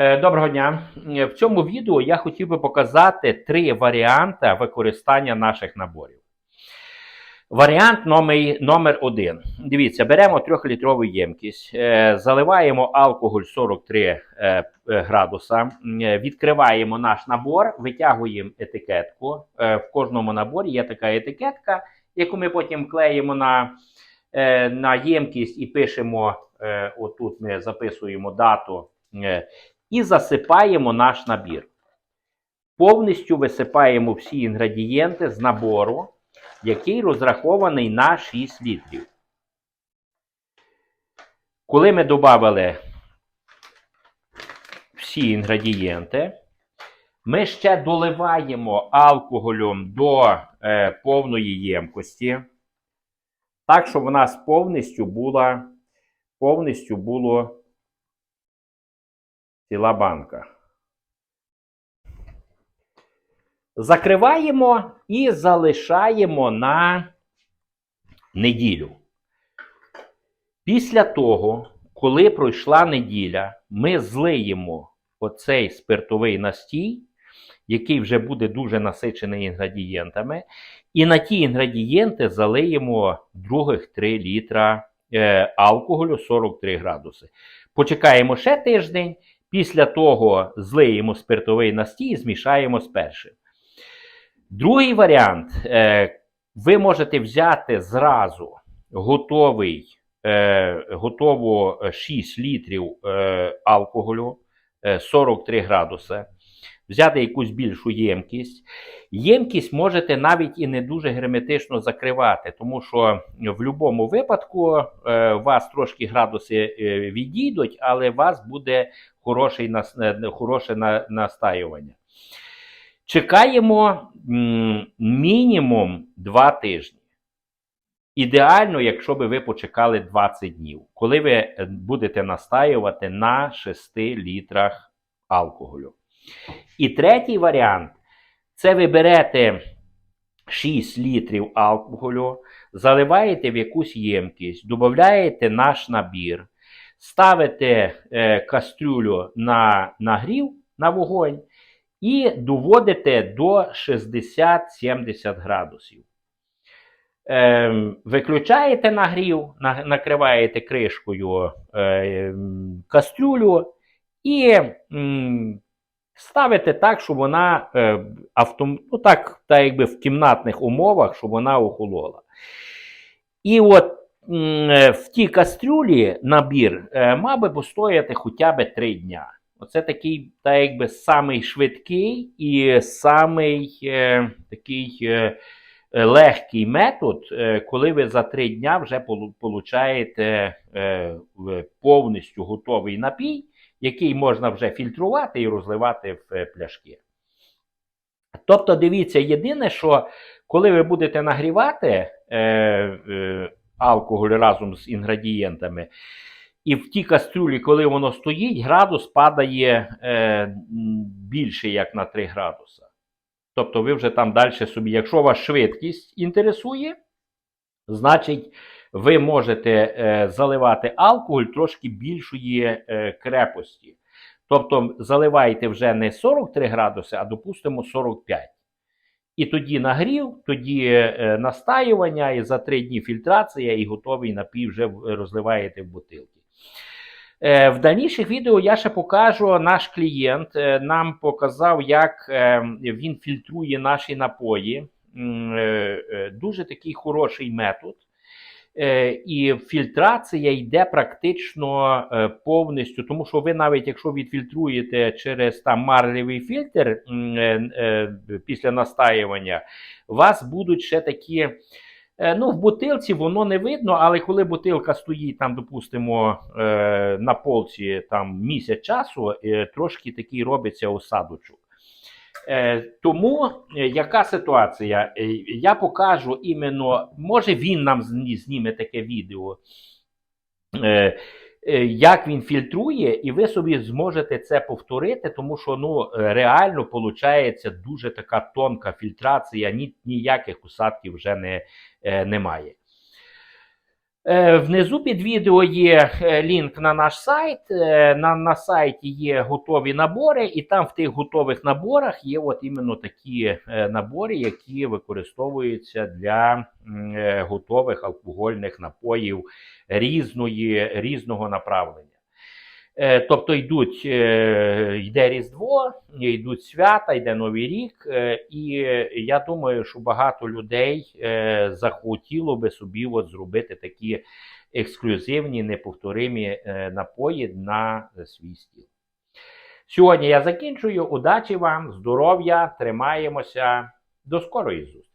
Е, Доброго дня. Е, В цьому відео я хотів би показати три варіанти використання наших наборів. Варіант номер, номер один. Дивіться, беремо 3-літрову ємкість, е, заливаємо алкоголь 43 е, е, градуса, відкриваємо наш набор, витягуємо етикетку. В кожному наборі є така етикетка, яку ми потім клеїмо на, на ємкість і пишемо, отут ми записуємо дату. І засипаємо наш набір. Повністю висипаємо всі інгредієнти з набору, який розрахований на 6 літрів. Коли ми додали всі інгредієнти, ми ще доливаємо алкоголем до е, повної ємкості, так, щоб у нас повністю була повністю було ціла банка. Закриваємо і залишаємо на неділю. Після того, коли пройшла неділя, ми злиємо оцей спиртовий настій, який вже буде дуже насичений інгредієнтами, і на ті інгредієнти залиємо других 3 літра е, алкоголю 43 градуси. Почекаємо ще тиждень. Після того злиємо спиртовий настій і змішаємо з першим. Другий варіант. Е, ви можете взяти зразу готовий, е, готово 6 літрів е, алкоголю 43 градуси, взяти якусь більшу ємкість. Ємкість можете навіть і не дуже герметично закривати, тому що в будь-якому випадку е, вас трошки градуси е, відійдуть, але у вас буде е, хороше настаювання. Чекаємо мінімум 2 тижні. Ідеально, якщо би ви почекали 20 днів, коли ви е, будете настаювати на 6 літрах алкоголю. І третій варіант це ви берете 6 літрів алкоголю, заливаєте в якусь ємкість, додаєте наш набір, ставите е, кастрюлю на нагрів на вогонь і доводите до 60-70 градусів. Ем, виключаєте нагрів, на- накриваєте кришкою е, кастрюлю і м, ставите так, щоб вона е, автом, ну так, так якби в кімнатних умовах, щоб вона охолола. І от е, в тій кастрюлі набір е, мав би постояти хоча б 3 дня. Оце такий, так якби, самий швидкий і самий е, такий е, е, легкий метод, е, коли ви за 3 дня вже получаєте е, повністю готовий напій, який можна вже фільтрувати і розливати в е, пляшки. Тобто, дивіться, єдине, що коли ви будете нагрівати е, е, алкоголь разом з інгредієнтами, і в тій кастрюлі, коли воно стоїть, градус падає е, більше, як на 3 градуса. Тобто ви вже там далі собі, якщо вас швидкість інтересує, значить ви можете е, заливати алкоголь трошки більшої е, крепості. Тобто заливаєте вже не 43 градуси, а допустимо 45. І тоді нагрів, тоді е, настаювання, і за 3 дні фільтрація, і готовий напій вже розливаєте в бутилки. Е, В дальніших відео я ще покажу наш клієнт. е, Нам показав, як е, він фільтрує наші напої. Дуже такий хороший метод. І фільтрація йде практично повністю, тому що ви навіть якщо відфільтруєте через там марлевий фільтр після настаювання, у вас будуть ще такі. Е, Ну, в бутилці воно не видно, але коли бутилка стоїть там, допустимо, е, на полці там місяць часу, е, трошки такий робиться осадочок. Тому яка ситуація? Я покажу іменно, може він нам зніме таке відео, як він фільтрує, і ви собі зможете це повторити, тому що ну, е, реально виходить дуже така тонка фільтрація, ні, ніяких усадків вже не, е, немає. Е, Внизу під відео є е, лінк на наш сайт. Е, На, на сайті є готові набори, і там в тих готових наборах є от іменно такі набори, які використовуються для готових алкогольних напоїв різної, різного направлення. Е, Тобто йдуть, е, йде Різдво, йдуть свята, йде Новий рік, е, і я думаю, що багато людей захотіло би собі от зробити такі ексклюзивні, неповторимі напої на свій стіл. Сьогодні я закінчую. Удачі вам, здоров'я, тримаємося. До скорої зустрічі!